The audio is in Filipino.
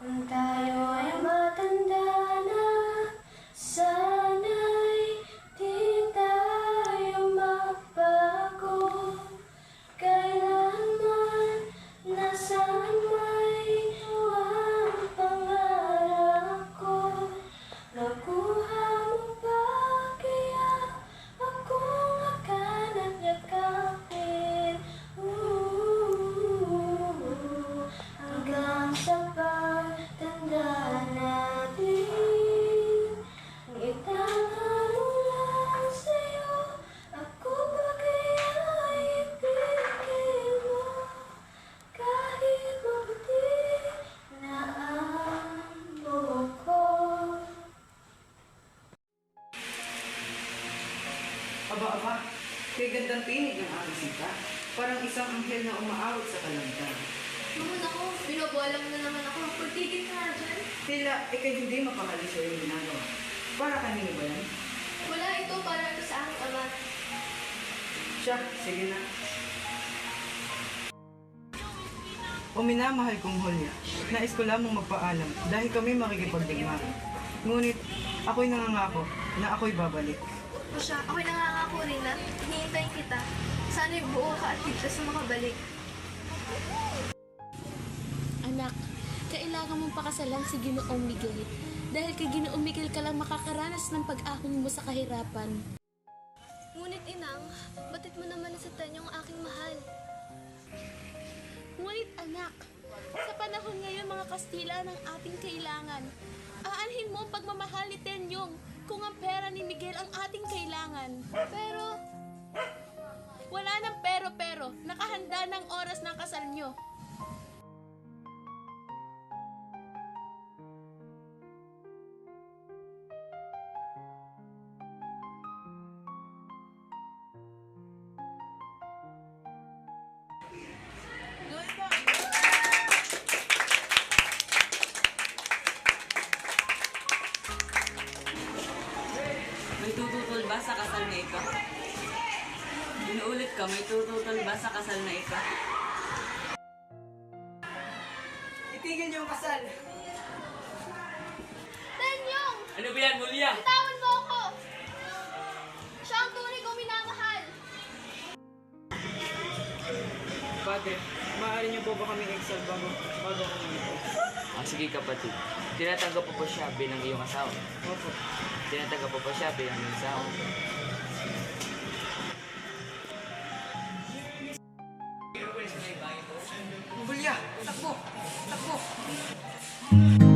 감사합니다. Gandang tinig ng aking sita. Parang isang anghel na umaawit sa kalangitan. Naman ako, binobola mo na naman ako. Pagtigil ka dyan. Tila ikay hindi mapakali sa iyong ginagawa. Para kanino ba yan? Wala ito para ito sa aking ama. Siya, sige na. O minamahal kong Hulya, nais ko lamang magpaalam dahil kami makikipagdigmaan. Ngunit ako'y nangangako na ako'y babalik. O siya, ako'y nangangako rin na hinihintayin kita. Sana'y buo ka at ligtas na makabalik. Anak, kailangan mong pakasalan si Ginoong Miguel. Dahil kay Ginoong Miguel ka lang makakaranas ng pag-ahon mo sa kahirapan. Ngunit inang, batit mo naman sa tanyong aking mahal. Ngunit anak, sa panahon ngayon mga Kastila ng ating kailangan, aanhin mo ang pagmamahal ni Tenyong kung ang pera ni Miguel ang ating kailangan. Pero, Wala nang pero-pero, nakahanda ng oras ng kasal nyo. Kasal na ito? Inuulit ka, may tututol ba sa kasal na ito? Itigil niyo ang kasal! Tenyong! Ano ba yan, Mulya? Bitawan Padre, maaari niyo po ba kami exile bago, bago ako lumito? Ah, sige kapatid. Tinatanggap po po siya bilang iyong asawa. Opo. Tinatanggap po po siya bilang iyong asawa. Hulya, takbo! Takbo!